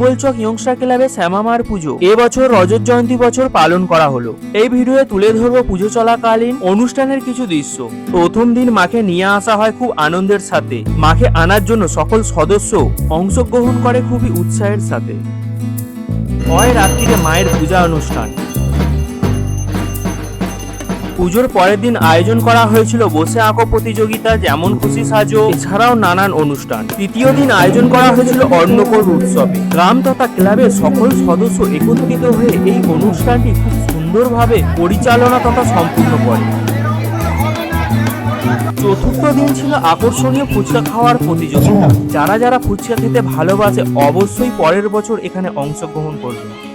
উপলচক ইয়ংস্টার ক্লাবে শ্যামামার পুজো। এবছর রজত জয়ন্তী বছর পালন করা হলো। এই ভিডিওয়ে তুলে ধরব পুজো চলাকালীন অনুষ্ঠানের কিছু দৃশ্য। প্রথম দিন মাকে নিয়ে আসা হয় খুব আনন্দের সাথে। মাকে আনার জন্য সকল সদস্য অংশগ্রহণ করে খুবই উৎসাহের সাথে। হয় রাত্রিরে মায়ের পূজা অনুষ্ঠান। পুজোর পরের দিন আয়োজন করা হয়েছিল বসে আঁকো প্রতিযোগিতা, যেমন খুশি সাজো, এছাড়াও নানান অনুষ্ঠান। তৃতীয় দিন আয়োজন করা হয়েছিল অন্নকোট উৎসবে। গ্রাম তথা ক্লাবের সকল সদস্য একত্রিত হয়ে এই অনুষ্ঠানটি খুব সুন্দরভাবে পরিচালনা তথা সম্পূর্ণ করে। চতুর্থ দিন ছিল আকর্ষণীয় ফুচকা খাওয়ার প্রতিযোগিতা। যারা যারা ফুচকা খেতে ভালোবাসে, অবশ্যই পরের বছর এখানে অংশগ্রহণ করবে।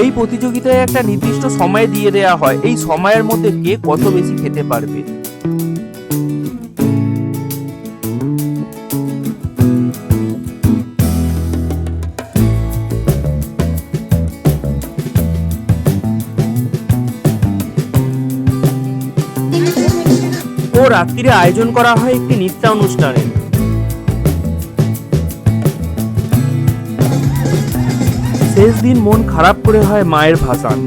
এই প্রতিযোগিতায় একটা নির্দিষ্ট সময় দিয়ে দেয়া হয়। এই সময়ের মধ্যে কে কত বেশি খেতে পারবে? ও রাত্রিরে আয়োজন করা হয় একটি নৃত্যানুষ্ঠানের শেষ দিন মন খারাপ করে হয় মায়ের ভাসান।